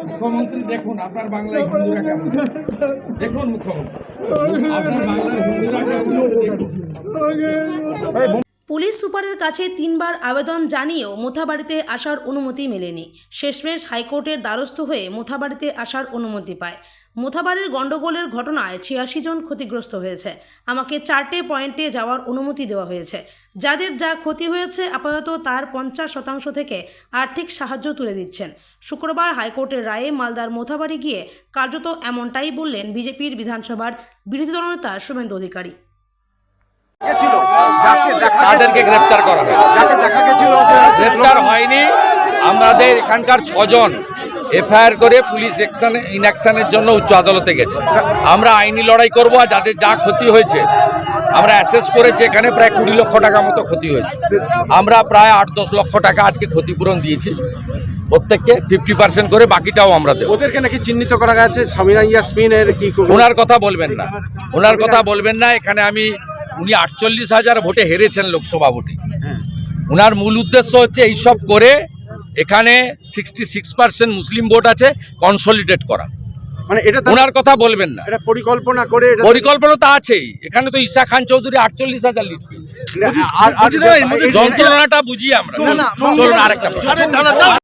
মুখ্যমন্ত্রী দেখুন আপনার বাংলায় হিন্দুরা কেমন? দেখুন মুখ্যমন্ত্রী। আপনার বাংলায় হিন্দুরা কেমন? পুলিশ সুপারের কাছে তিনবার আবেদন জানিয়েও মোথাবাড়িতে আসার অনুমতি মেলেনি। শেষমেশ হাইকোর্টের দ্বারস্থ হয়ে মোথাবাড়িতে আসার অনুমতি পায়। মোথাবাড়ির গণ্ডগোলের ঘটনায় ছিয়াশি জন ক্ষতিগ্রস্ত হয়েছে। আমাকে চারটে পয়েন্টে যাওয়ার অনুমতি দেওয়া হয়েছে। যাদের যা ক্ষতি হয়েছে আপাতত তার পঞ্চাশ শতাংশ থেকে আর্থিক সাহায্য তুলে দিচ্ছেন। শুক্রবার হাইকোর্টের রায়ে মালদার মোথাবাড়ি গিয়ে কার্যত এমনটাই বললেন বিজেপির বিধানসভার বিরোধী দলনেতা শুভেন্দু অধিকারী। গেছিল যাকে দেখা তাদেরকে গ্রেপ্তার করা হয়। যাকে দেখা গেছিল যে গ্রেপ্তার হয়নি। আমাদের এখানকার ছজন এফআইআর করে পুলিশ অ্যাকশন ইনঅ্যাকশনের জন্য উচ্চ আদালতে গেছে। আমরা আইনি লড়াই করব আর যাদের যা ক্ষতি হয়েছে আমরা অ্যাসেস করেছি এখানে প্রায় কুড়ি লক্ষ টাকা মতো ক্ষতি হয়েছে। আমরা প্রায় আট দশ লক্ষ টাকা আজকে ক্ষতিপূরণ দিয়েছি। প্রত্যেককে ফিফটি পার্সেন্ট করে বাকিটাও আমরা দেবো। ওদেরকে নাকি চিহ্নিত করা গেছে? সামিনা ইয়াসমিনের কি ওনার কথা বলবেন না। ওনার কথা বলবেন না। এখানে আমি উনি আটচল্লিশ হাজার ভোটে হেরেছেন লোকসভা ভোটে। ওনার মূল উদ্দেশ্য হচ্ছে এইসব করে এখানে সিক্সটি সিক্স পার্সেন্ট মুসলিম ভোট আছে কনসলিডেট করা। মানে এটা ওনার কথা বলবেন না। এটা পরিকল্পনা করে পরিকল্পনা তো আছেই। এখানে তো ঈশা খান চৌধুরী আটচল্লিশ হাজার লিড পেয়েছে। যন্ত্রণাটা বুঝি আমরা চলুন আরেকটা